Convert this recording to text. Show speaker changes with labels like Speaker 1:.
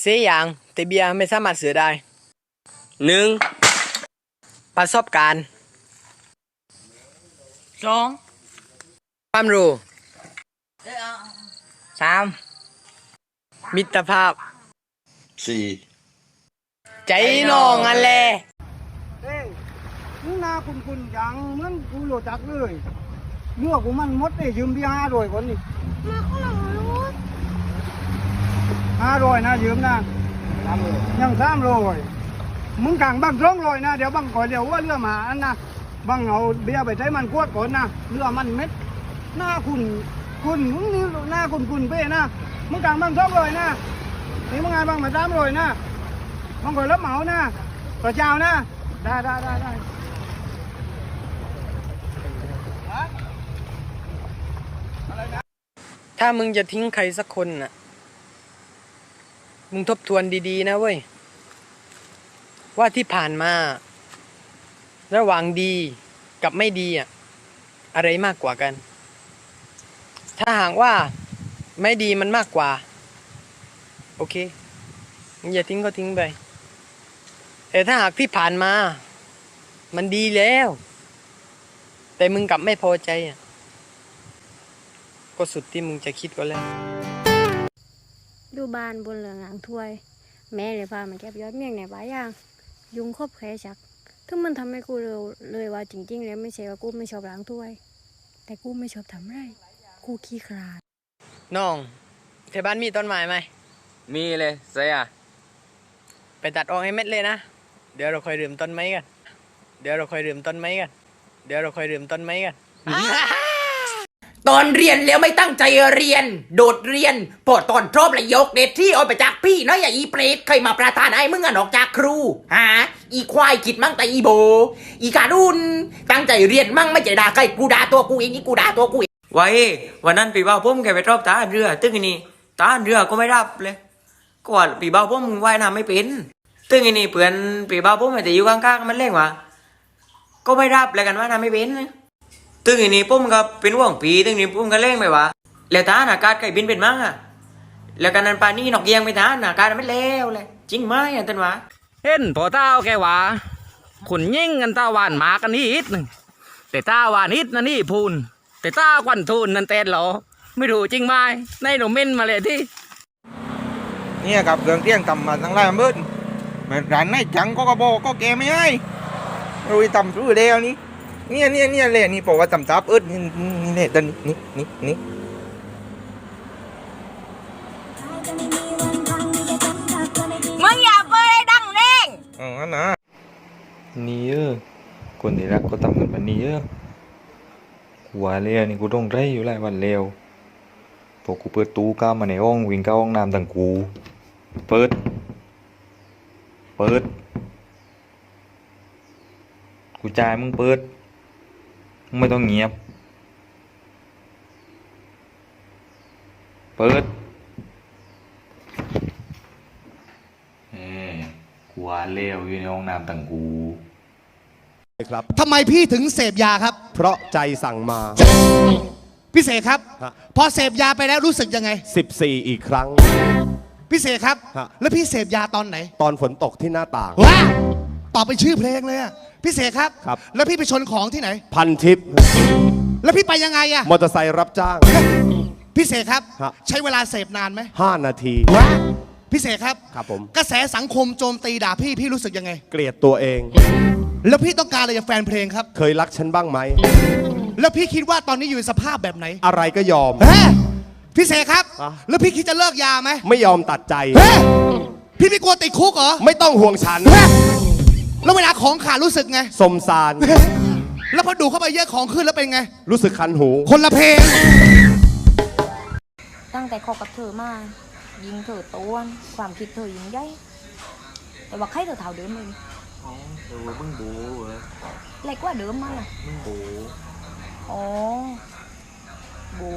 Speaker 1: เสียอย่างแต่เบียร์ไม่สามารถเสือได้
Speaker 2: หนึ่ง
Speaker 1: ประสบการณ์
Speaker 2: สอง
Speaker 1: ความรู้
Speaker 2: สาม
Speaker 1: มิตรภาพ
Speaker 3: สี่
Speaker 1: ใจน้องอันแหละ
Speaker 4: เอ้ยมึงหนาคุณคุณยังเหมือนกูโหลจักเลยเมื่อกูมันหมดเลยยืมพี่ห้าร้อยคนนี่ห้าร้อยนะยืมนะยังสามร้อยมึงกลางบังสองร้อยนะเดี๋ยวบังก่อนเดี๋ยวว่าเรือหมาอันนะบังเอาเบียร์ไปใช้มันกวดก่อนนะเรือมันเม็ดหน้าคุณคุณมึงนี่หน้าคุณคุณเป้นะมึงกลางบังสองร้อยนะนี่มึงไงบังมาสามร้อยนะบังก่อนรับเหมานะต่อเจ้านะ ได้ได้ได้ได้
Speaker 1: ถ้ามึงจะทิ้งใครสักคนน่ะ มึงทบทวนดีๆ นะเว้ย ว่าที่ผ่านมา ระหว่างดีกับไม่ดีอะอะไรมากกว่ากัน ถ้าหากว่าไม่ดีมันมากกว่า โอเคมึงอย่าทิ้งก็ทิ้งไปแต่ถ้าหากที่ผ่านมา มันดีแล้ว แต่มึงกลับไม่พอใจอะก็สุดที่มึงจะคิดก็แล้ว
Speaker 5: ดูบ้านบนเหลืองอ่างถ้วย แม่เลยพามันเก็บยอดเมี่ยงในบ้าย่าง ยุงครบแคชักถึงมันทำให้กูรู้เลยว่าจริง ๆ แล้วไม่ใช่ว่ากูไม่ชอบล้างถ้วย แต่กูไม่ชอบทำไรกูขี้คลาด
Speaker 1: น้องแถวบ้านมีต้นไม้ไหม
Speaker 2: มีเลยเสีย
Speaker 1: ไปตัดออกให้เม็ดเลยนะ เดี๋ยวเราค่อยเริ่มต้นไม้กัน เดี๋ยวเราค่อยเริ่มต้นไม้กัน เดี๋ยวเราค่อยเริ่มต้นไม้กัน
Speaker 6: ตอนเรียนแล้วไม่ตั้งใจเรียน โดดเรียนพอตอนรอบระยกเด็ดที่เอาไปจากพี่น้อยอย่าอีเปรตเคยมาประทานให้มึงอะนอกจากครูฮะอีควายคิดมั่งแต่อีโบ อีการุนตั้งใจเรียนมั่งไม่ใจด่าใครกูด่าตัวกูเองนี่กูด่าตัวกูเอง
Speaker 7: ไว้วันนั้นปีบ่าวผมแกไปรอบตาเรือตึ้งอันนี้ตาเรือก็ไม่รับเลยก็ว่าปีบ่าวผมว่ายน้ำไม่เป็นตึ้งอันนี้เพื่อนปีบ่าวผมแต่อยู่ข้างๆมันเล่งวะก็ไม่รับเลยกันว่าน้ำไม่เป็น ตึ้งอันนี้ผมก็เป็นห่วงปีตึ้งอันนี้ผมก็เล่งไปว่าแล้วตาอากาศไก่บินเป็นมั้งอะแล้วกันนั้นปานี่นกเยียงไปทานอากาศไม่แล้วเลยจริงไหมอันตันวะ
Speaker 8: เห็นพอเต้าแกว่าขุนยิ่งกันตาหวานหมากันนี่อิดหนึ่งแต่ตาหวานอิดนั่นนี่พูน แต่ตาควันทูนนั่นเต้นเหรอ ไม่รู้จริงไหมในหนูเม่นมาเลยที่
Speaker 3: เนี่ยกับเครื่องเที่ยงทำมาทั้งหลายมืดเหมือนร้านไหนจังก็กระบอกก็แกไม่ให้เราไปทำรู้แล้วนี่ เนี่ยเนี่ยเนี่ยเลยนี่บอกว่าทำทับอึดนี่นี่เนี่ยตันนี่นี่นี่
Speaker 6: มึงอย่าเปิดให้ดังเร่ง
Speaker 3: อ๋อนะนี่เออคนที่รักก็ทำกันแบบนี้เออกูว่าเลยนี่กูต้องไรอยู่หลายวันแล้วพอกูเปิดตู้ก้าวมาในห้องวิ่งเข้าห้องน้ำต่างกู เปิด เปิด กูจ่ายมึงเปิดมึง ไม่ต้องเงียบ เปิดเอ้กูว่าเลวอยู่ในห้องน้ำต่างกู
Speaker 9: ครับ
Speaker 10: ทำไมพี่ถึงเสพยาครับ
Speaker 9: เพราะใจสั่งมา
Speaker 10: พี่เสกครับ
Speaker 9: ฮะ
Speaker 10: พอเสพยาไปแล้วรู้สึกยังไง
Speaker 9: 14 อีกครั้ง
Speaker 10: พี่เสกครับ
Speaker 9: ฮะ
Speaker 10: แล้วพี่เสพยาตอนไหน
Speaker 9: ตอนฝนตกที่หน้าต่าง
Speaker 10: ว้าตอบเป็นชื่อเพลงเลยอะ พี่เสกครับ
Speaker 9: ครับ
Speaker 10: แล้วพี่ไปชนของที่ไหน
Speaker 9: พันทิป
Speaker 10: แล้วพี่ไปยังไงอะ
Speaker 9: มอเตอร์ไซค์รับจ้าง
Speaker 10: พี่เสกครับ
Speaker 9: ฮะ
Speaker 10: ใช้เวลาเสพนานไหม
Speaker 9: 5 นาที
Speaker 10: ว้าพี่เสกครับ
Speaker 9: ครับผม
Speaker 10: กระแสสังคมโจมตีด่าพี่พี่รู้สึกยังไง
Speaker 9: เกลียดตัวเอง
Speaker 10: แล้วพี่ต้องการอะไรจากแฟนเพลงครับ
Speaker 9: เคยรักฉันบ้างไหม
Speaker 10: แล้วพี่คิดว่าตอนนี้อยู่ในสภาพแบบไหน
Speaker 9: อะไรก็ยอม
Speaker 10: เฮ้พี่เสกครับ
Speaker 9: อะ
Speaker 10: แล้วพี่คิดจะเลิกยาไหม
Speaker 9: ไม่ยอมตัดใจ
Speaker 10: เฮ้พี่ไม่กลัวติดคุกเหรอ
Speaker 9: ไม่ต้องห่วงฉัน
Speaker 10: เฮ้ แล้วเวลาของขาดรู้สึกไง
Speaker 9: สมสาร
Speaker 10: แล้วพอดูเข้าไปเยอะของขึ้นแล้วเป็นไง
Speaker 9: รู้สึกคันหู
Speaker 10: คนละเพลง
Speaker 5: ตั้งแต่คบกับเธอมา ยิงเธอต้วนความคิดเธอยิงใหญ่แต่ว่าใครเธอเท่าเดิมเลย
Speaker 7: เออมึงบูเออ
Speaker 5: เล็กกว่าเดิมมั้งล่ะ
Speaker 7: มึงบู
Speaker 5: อ๋อบู